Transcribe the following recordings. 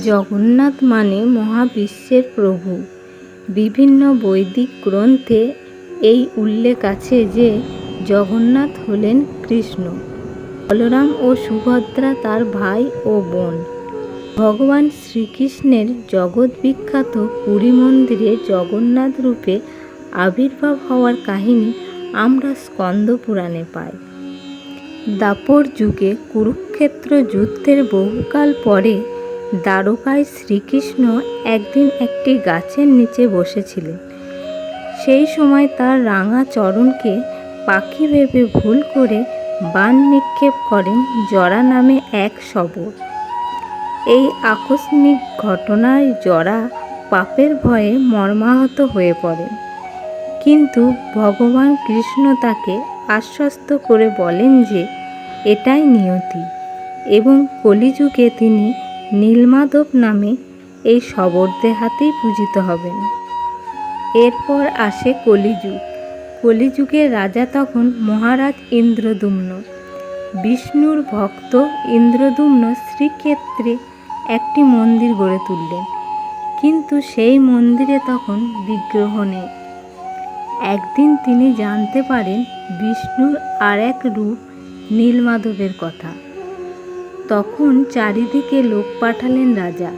জগন্নাথ মানে মহাবিশ্বের প্রভু। বিভিন্ন বৈদিক গ্রন্থে এই উল্লেখ আছে যে জগন্নাথ হলেন কৃষ্ণ। বলরাম ও সুভদ্রা তার ভাই ও বোন। ভগবান শ্রীকৃষ্ণের জগৎ বিখ্যাত পুরী মন্দিরে জগন্নাথ রূপে আবির্ভাব হওয়ার কাহিনী আমরা স্কন্দ পুরাণে পাই। দাপর যুগে কুরুক্ষেত্র যুদ্ধের বহুকাল পরে দ্বারকায় শ্রীকৃষ্ণ একদিন একটি গাছের নিচে বসেছিলেন। সেই সময় তার রাঙা চরণকে পাখি ভেবে ভুল করে বান নিক্ষেপ করেন জরা নামে এক শবর। এই আকস্মিক ঘটনায় জরা পাপের ভয়ে মর্মাহত হয়ে পড়েন। কিন্তু ভগবান কৃষ্ণ তাকে আশ্বস্ত করে বলেন যে, এটাই নিয়তি এবং কলিযুগে তিনি নীলমাধব নামে এই শবরদের হাতেই পূজিত হবেন। এরপর আসে কলিযুগ। কলিযুগের রাজা তখন মহারাজ ইন্দ্রদুম্ন। বিষ্ণুর ভক্ত ইন্দ্রদুম্ন শ্রীক্ষেত্রে একটি মন্দির গড়ে তুললেন। কিন্তু সেই মন্দিরে তখন বিগ্রহ নেই। একদিন তিনি জানতে পারেন বিষ্ণুর আর এক রূপ নীলমাধবের কথা। তখন চারিদিকে লোক পাঠালেন রাজা।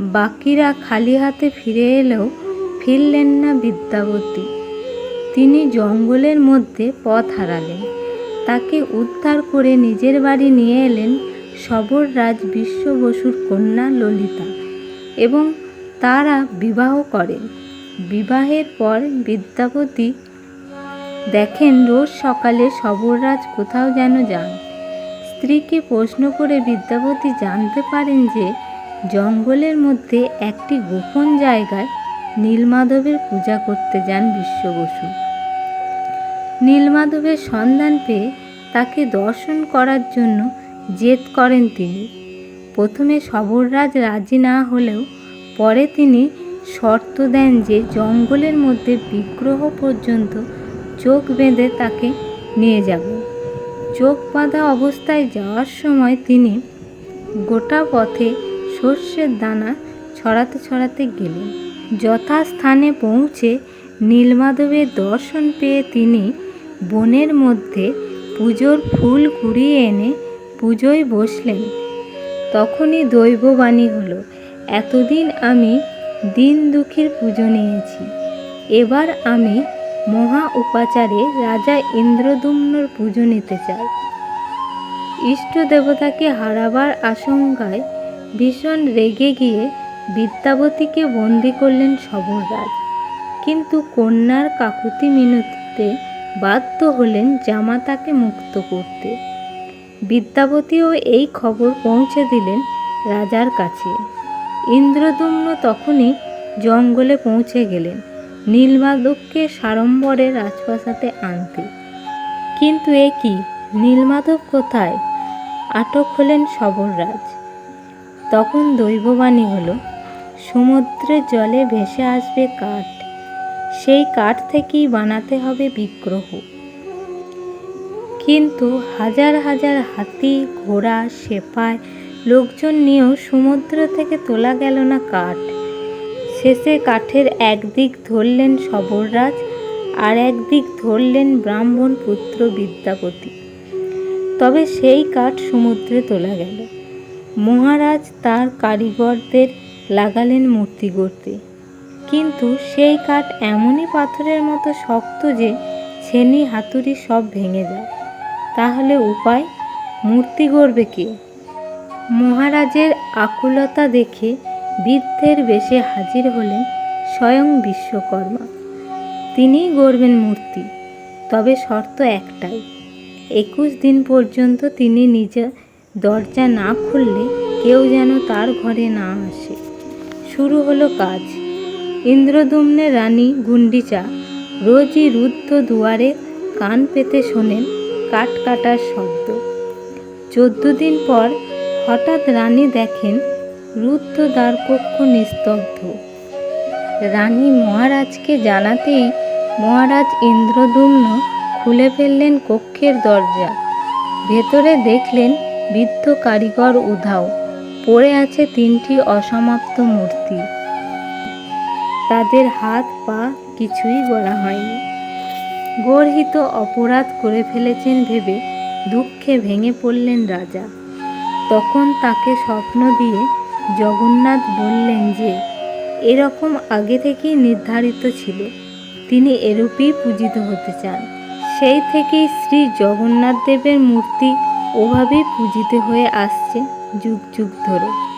বাকিরা খালি হাতে ফিরে এলেও ফিরলেন না বিদ্যাবতী। তিনি জঙ্গলের মধ্যে পথ হারালেন। তাকে উদ্ধার করে নিজের বাড়ি নিয়ে এলেন সবর রাজ বিশ্ব বসুর কন্যা ললিতা এবং তারা বিবাহ করেন। বিবাহের পর বিদ্যাপতি দেখেন রোজ সকালে সবররাজ কোথাও যেন যান। স্ত্রীকে প্রশ্ন করে বিদ্যাপতি জানতে পারেন যে জঙ্গলের মধ্যে একটি গোপন জায়গায় নীলমাধবের পূজা করতে যান বিশ্ব বসু। নীলমাধবের সন্ধান পেয়ে তাকে দর্শন করার জন্য জেদ করেন তিনি। প্রথমে সবররাজ রাজি না হলেও পরে তিনি শর্ত দেন যে জঙ্গলের মধ্যে বিগ্রহ পর্যন্ত চোখ বেঁধে তাকে নিয়ে যাবেন চোখ বাঁধা অবস্থায় যাওয়ার সময় তিনি গোটা পথে সর্ষের দানা ছড়াতে ছড়াতে গেলেন। যথাস্থানে পৌঁছে নীলমাধবের দর্শন পেয়ে তিনি বনের মধ্যে পুজোর ফুল কুড়িয়ে এনে পুজোয় বসলেন। তখনই দৈববাণী হলো, এতদিন আমি দিন দুঃখীর পুজো নিয়েছি, এবার আমি মহা উপাচারে রাজা ইন্দ্রদুম্নর পুজো নিতে চায়। ইষ্ট দেবতাকে হারাবার আশঙ্কায় ভীষণ রেগে গিয়ে বিদ্যাবতীকে বন্দি করলেন সবররাজ কিন্তু কন্যার কাকুতি মিনতিতে বাধ্য হলেন জামাতাকে মুক্ত করতে। বিদ্যাবতীও এই খবর পৌঁছে দিলেন রাজার কাছে। ইন্দ্রদুম্ন তখনই জঙ্গলে পৌঁছে গেলেন। নীলমাধবকে সাড়ম্বরে রাজপ্রাসাদে আনতে। কিন্তু এ কি? নীলমাধব কোথায়? আটক হলেন সবররাজ তখন দৈববাণী হলো সমুদ্রের জলে ভেসে আসবে কাঠ। সেই কাঠ থেকেই বানাতে হবে বিগ্রহ। কিন্তু হাজার হাজার হাতি, ঘোড়া সেপায় লোকজন নিয়েও সমুদ্র থেকে তোলা গেল না কাঠ। শেষে কাঠের একদিক ধরলেন সবররাজ আর একদিক ধরলেন ব্রাহ্মণ পুত্র বিদ্যাপতি। তবে সেই কাঠ সমুদ্রে তোলা গেল। মহারাজ তার কারিগরদের লাগালেন মূর্তি গড়তে। কিন্তু সেই কাঠ এমনই পাথরের মতো শক্ত যে ছেনি হাতুড়ি সব ভেঙে যায়। তাহলে উপায়? মূর্তি গড়বে কে? মহারাজের আকুলতা দেখে বৃদ্ধের বেশে হাজির হলেন স্বয়ং বিশ্বকর্মা। তিনিই গড়বেন মূর্তি, তবে শর্ত একটাই, একুশ দিন পর্যন্ত তিনি নিজে দরজা না খুললে কেউ যেন তার ঘরে না আসে। শুরু হলো কাজ। ইন্দ্রদুম্নের রানী গুন্ডিচা রোজই রুদ্ধ দুয়ারে কান পেতে শোনেন কাঠ কাটার শব্দ। চোদ্দ দিন পর হঠাৎ রানী দেখেন রুদ্ধ দ্বারকক্ষ নিস্তব্ধ। রানী মহারাজকে জানাতেই মহারাজ ইন্দ্রদুম্ন খুলে ফেললেন কক্ষের দরজা। ভেতরে দেখলেন বৃদ্ধ কারিগর উধাও। পড়ে আছে তিনটি অসমাপ্ত মূর্তি। তাদের হাত পা কিছুই গড়া হয়নি। গর্হিত অপরাধ করে ফেলেছেন ভেবে দুঃখে ভেঙে পড়লেন রাজা। তখন তাকে স্বপ্ন দিয়ে জগন্নাথ বললেন যে, এরকম আগে থেকেই নির্ধারিত ছিল। তিনি এরূপই পূজিত হতে চান। সেই থেকেই শ্রী জগন্নাথ দেবের মূর্তি ওভাবেই পূজিত হয়ে আসছে যুগ যুগ ধরে।